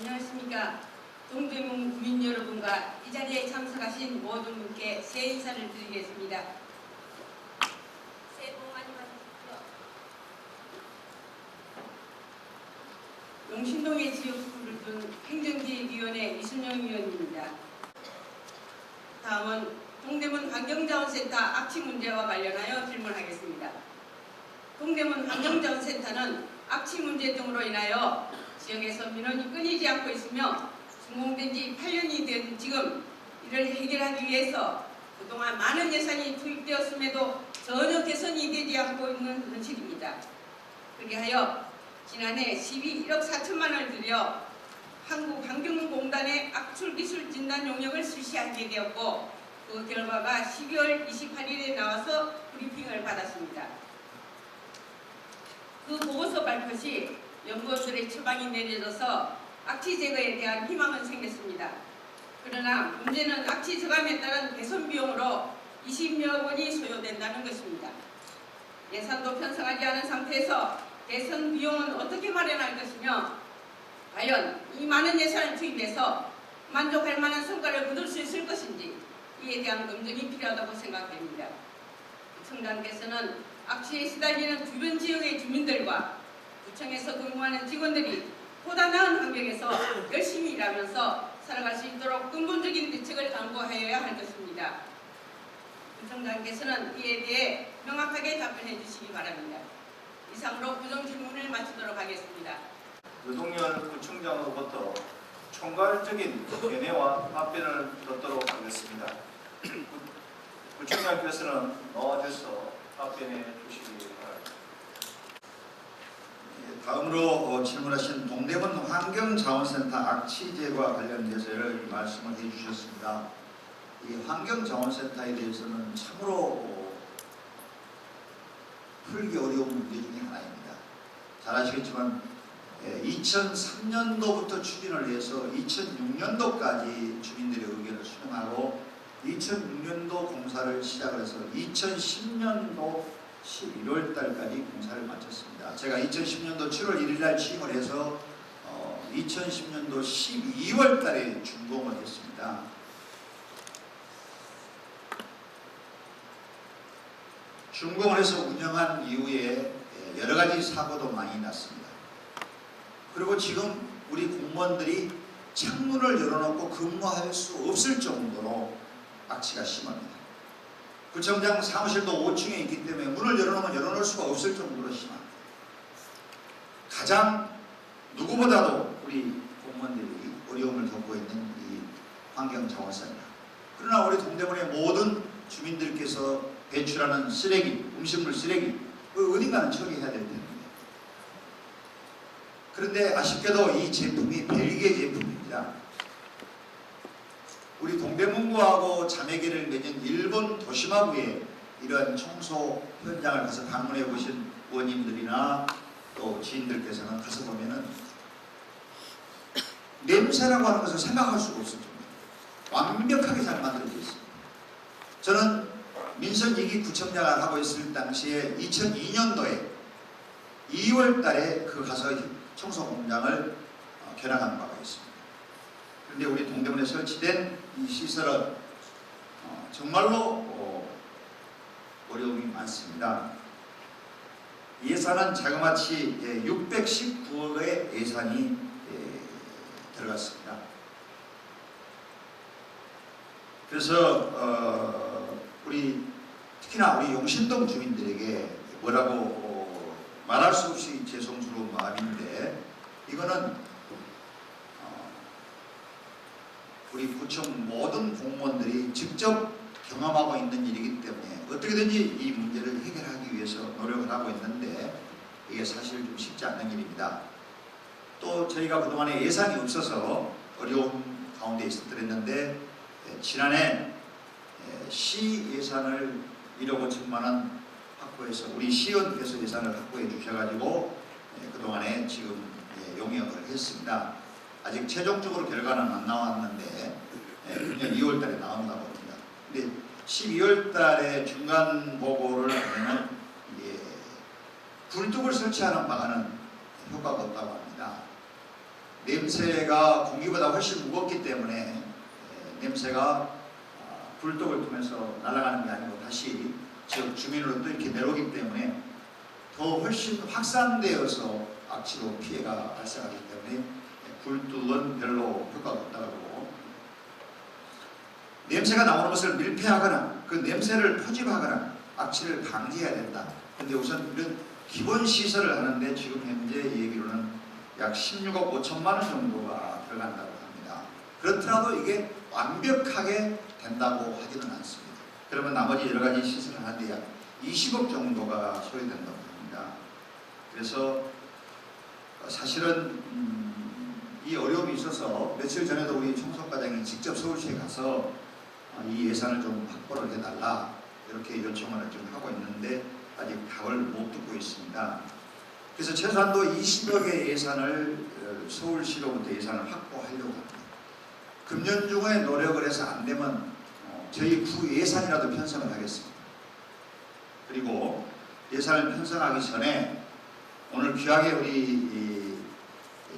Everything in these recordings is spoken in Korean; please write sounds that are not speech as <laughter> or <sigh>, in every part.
안녕하십니까. 동대문 구민 여러분과 이 자리에 참석하신 모든 분께 새 인사를 드리겠습니다. 새해 복 많이 받으십시오. 용신동의 지역구를 둔 행정기획위원회 이순영 위원입니다. 다음은 동대문 환경자원센터 악취 문제와 관련하여 질문하겠습니다. 동대문 환경자원센터는 악취 문제 등으로 인하여 지역에서 민원이 끊이지 않고 있으며 준공된 지 8년이 된 지금 이를 해결하기 위해서 그동안 많은 예산이 투입되었음에도 전혀 개선이 되지 않고 있는 현실입니다. 그리하여 지난해 12억 4천만 원을 들여 한국환경공단의 악출기술 진단 용역을 실시하게 되었고 그 결과가 12월 28일에 나와서 브리핑을 받았습니다. 그 보고서 발표 시 연구원들의 처방이 내려져서 악취 제거에 대한 희망은 생겼습니다. 그러나 문제는 악취 저감에 따른 개선 비용으로 20여 원이 소요된다는 것입니다. 예산도 편성하지 않은 상태에서 개선 비용은 어떻게 마련할 것이며 과연 이 많은 예산을 투입해서 만족할 만한 성과를 거둘 수 있을 것인지 이에 대한 검증이 필요하다고 생각됩니다. 구청장께서는 악취에 시달리는 주변 지역의 주민들과 구청에서 근무하는 직원들이 보다 나은 환경에서 열심히 일하면서 살아갈 수 있도록 근본적인 대책을 강구하여야 할 것입니다. 구청장께서는 이에 대해 명확하게 답변해 주시기 바랍니다. 이상으로 구정 질문을 마치도록 하겠습니다. 유동열 구청장으로부터 총괄적인 견해와 답변을 듣도록 하겠습니다. <clears throat> 구- 구청장께서는 나와주셔서 답변해 주시기 바랍니다. 예, 다음으로 어, 질문하신 동대문 환경자원센터 악취 제거와 관련돼서 여러 말씀을 해주셨습니다. 이 환경자원센터에 대해서는 참으로 어, 풀기 어려운 문제 중에 하나입니다. 잘 아시겠지만 2003년도부터 추진을 해서 2006년도까지 주민들의 의견을 수렴하고 2006년도 공사를 시작을 해서 2010년도 11월 달까지 공사를 마쳤습니다. 제가 2010년도 7월 1일 날 취임을 해서 어, 2010년도 12월 달에 준공을 했습니다. 준공을 해서 운영한 이후에 예, 여러 가지 사고도 많이 났습니다. 그리고 지금 우리 공무원들이 창문을 열어놓고 근무할 수 없을 정도로 악취가 심합니다. 구청장 사무실도 5층에 있기 때문에 문을 열어놓으면 열어놓을 수가 없을 정도로 심합니다. 가장 누구보다도 우리 공무원들이 어려움을 겪고 있는 이 환경자원센터. 그러나 우리 동대문의 모든 주민들께서 배출하는 쓰레기, 음식물 쓰레기, 그 어딘가는 처리해야 될 텐데. 그런데 아쉽게도 이 제품이 벨기에 제품입니다. 우리 동대문구하고 자매계를 맺은 일본 도시마구에 이러한 청소 현장을 가서 방문해 보신 의원님들이나 또 지인들께서는 가서 보면은 냄새라고 하는 것을 생각할 수가 없을 정도 완벽하게 잘 만들어져 있습니다. 저는 민선 2기 구청장을 하고 있을 당시에 2002년도에 2월 달에 그 가서 청소 공장을 바가 있습니다. 그런데 우리 동대문에 설치된 이 시설은 어, 정말로 어, 어려움이 많습니다. 예산은 자그마치 619억의 예산이 예, 들어갔습니다. 그래서 어, 우리 특히나 우리 용신동 주민들에게 뭐라고 어, 말할 수 없이 죄송스러운 마음인데 이거는 어, 우리 구청 모든 공무원들이 직접 경험하고 있는 일이기 때문에 어떻게든지 이 문제를 해결하기 위해서 노력을 하고 있는데 이게 사실 좀 쉽지 않은 일입니다. 또 저희가 그동안에 예산이 없어서 어려운 가운데 있었는데 예, 지난해 예, 시 예산을 1억 5천만 원 확보해서 우리 시의원께서 예산을 확보해 주셔가지고 예, 그동안에 지금 예, 용역을 했습니다. 아직 최종적으로 결과는 안 나왔는데 예, 금년 2월 달에 나온다고 합니다. 근데 12월 달에 중간 보고를 하면 예, 굴뚝을 설치하는 방안은 효과가 없다고 합니다. 냄새가 공기보다 훨씬 무겁기 때문에 에, 냄새가 아, 굴독을 통해서 날아가는 게 아니고 다시 지역 주민으로 또 이렇게 내려오기 때문에 더 훨씬 확산되어서 악취로 피해가 발생하기 때문에 굴뚝은 별로 효과가 없다고 냄새가 나오는 것을 밀폐하거나 그 냄새를 포집하거나 악취를 방지해야 된다. 근데 우선 이런 기본 시설을 하는데 지금 현재 얘기로는 약 16억 5천만 원 정도가 들어간다고 합니다. 그렇더라도 이게 완벽하게 된다고 하지는 않습니다. 그러면 나머지 여러 가지 시설을 하는데 약 20억 정도가 소요된다고 합니다. 그래서 사실은 음, 이 어려움이 있어서 며칠 전에도 우리 총선과장이 직접 서울시에 가서 어, 이 예산을 좀 확보를 해달라 이렇게 요청을 좀 하고 있는데 아직 답을 못 듣고 있습니다. 그래서 최소한도 20여 개 예산을 어, 서울시로부터 예산을 확보하려고 합니다. 금년 중에 노력을 해서 안 되면 어, 저희 구 예산이라도 편성을 하겠습니다. 그리고 예산을 편성하기 전에 오늘 귀하게 우리 이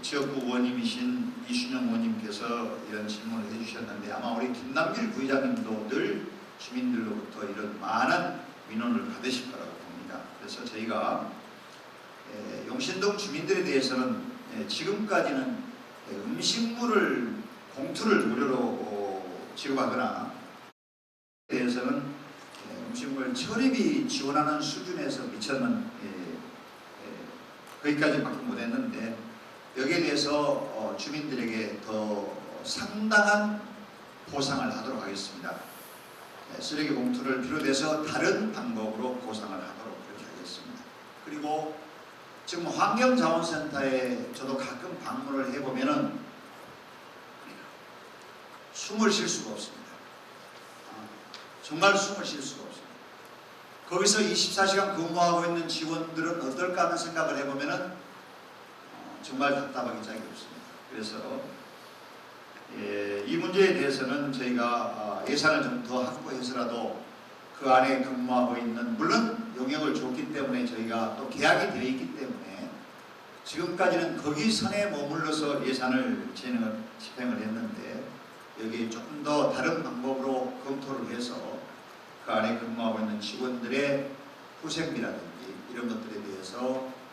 지역구 의원님이신 이순영 의원님께서 이런 질문을 해주셨는데 아마 우리 김남길 부의장님도 늘 주민들로부터 이런 많은 민원을 받으실 거라고 봅니다. 그래서 저희가 에, 용신동 주민들에 대해서는 에, 지금까지는 에, 음식물을 공투를 무료로 어, 지급하거나 대해서는 에, 음식물 처리비 지원하는 수준에서 미처는 거기까지밖에 못했는데 여기에 대해서 어, 주민들에게 더 상당한 보상을 하도록 하겠습니다. 네, 쓰레기 봉투를 비롯해서 다른 방법으로 보상을 하도록 그렇게 하겠습니다. 그리고 지금 환경자원센터에 저도 가끔 방문을 해보면은 숨을 쉴 수가 없습니다. 아, 정말 숨을 쉴 수가 없습니다. 거기서 24시간 근무하고 있는 직원들은 어떨까 하는 생각을 해보면은 어, 정말 답답하기 짝이 없습니다. 그래서 예, 이 문제에 대해서는 저희가 아, 예산을 좀 더 확보해서라도 그 안에 근무하고 있는 물론 용역을 줬기 때문에 저희가 또 계약이 되어 있기 때문에 지금까지는 거기 선에 머물러서 예산을 진행을 집행을 했는데 여기 조금 더 다른 방법으로 검토를 해서 그 안에 근무하고 있는 직원들의 후생비라든지 이런 것들에 대해서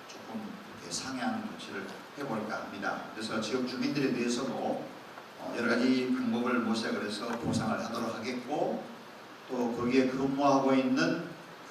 조금 이렇게 상향 조치를 해볼까 합니다. 그래서 지역 주민들에 대해서도 어, 여러 가지 방법을 모색을 해서 보상을 하도록 하겠고 또 거기에 근무하고 있는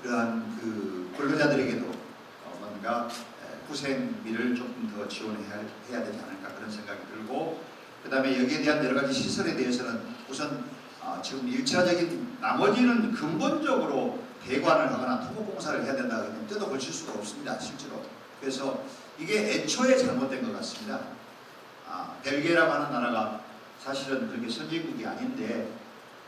그러한 그 근로자들에게도 어, 뭔가 에, 후생비를 조금 더 지원해야 해야 되지 않을까 그런 생각이 들고 그 다음에 여기에 대한 여러 가지 시설에 대해서는 우선 아, 지금 일차적인 나머지는 근본적으로 배관을 하거나 토목공사를 해야 된다 그러면 뜯어 고칠 수가 없습니다 실제로 그래서 이게 애초에 잘못된 것 같습니다. 아, 벨기에라고 하는 나라가 사실은 그렇게 선진국이 아닌데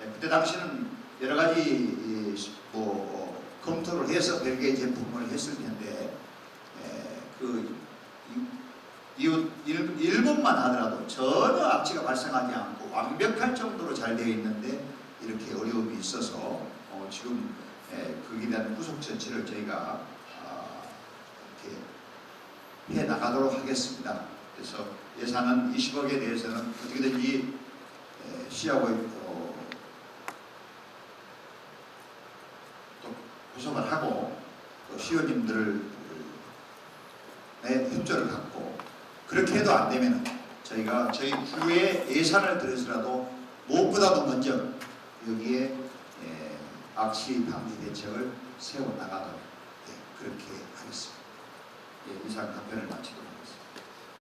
예, 그때 당시는 여러 가지 이, 뭐 어, 검토를 해서 벨기에 제품을 했을 텐데 예, 그 이- 이웃 일, 일본만 하더라도 전혀 악취가 발생하지 않고 완벽할 정도로 잘 되어 있는데 이렇게 어려움이 있어서 어, 지금 예, 거기에 대한 후속 조치를 저희가 아, 이렇게 해 나가도록 하겠습니다. 그래서 예산은 20억에 대해서는 어떻게든지 에, 시하고 어, 또 구성을 하고 또 시의원님들을 내 협조를 갖고 그렇게 해도 안 되면 저희가 저희 구에 예산을 들여서라도 무엇보다도 먼저 여기에 에, 악취 방지 대책을 세워 나가도록 예, 그렇게 하겠습니다. 예, 이상 답변을 마치도록 하겠습니다.